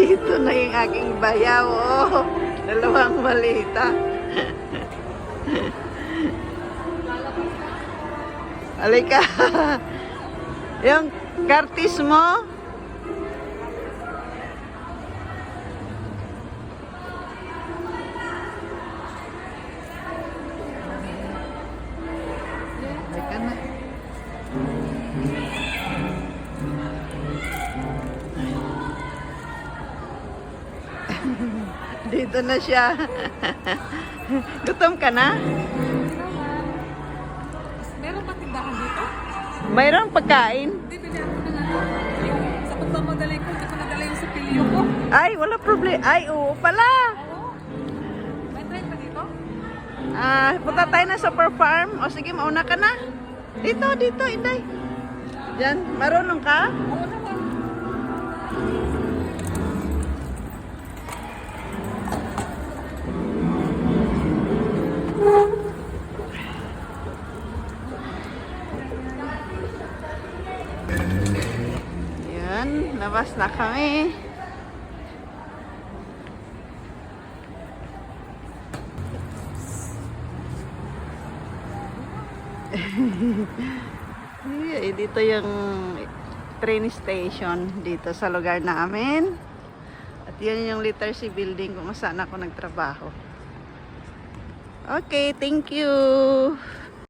Dito na yung aking bayaw, oh. Dalawang malita. Alika. yung kartis mo. Alika na. Dito na siya. Gutom ka na? Meron pa tindahan dito? Mayroong pagkain? Dito niya ako na lang. Sa pagmamadali ko, hindi ko nadala yung sapilyo ko. Ay, wala problema. Ay, oo pala. Oo. May train pa dito? Ah, punta tayo na super farm. O sige, mauna ka na. Dito, dito, Inday. Diyan, marunong ka? Oo. Yan, labas na kami. Eh, dito yung train station dito sa lugar namin. At yan yung literacy building kung saan ako nagtrabaho. Okay, thank you.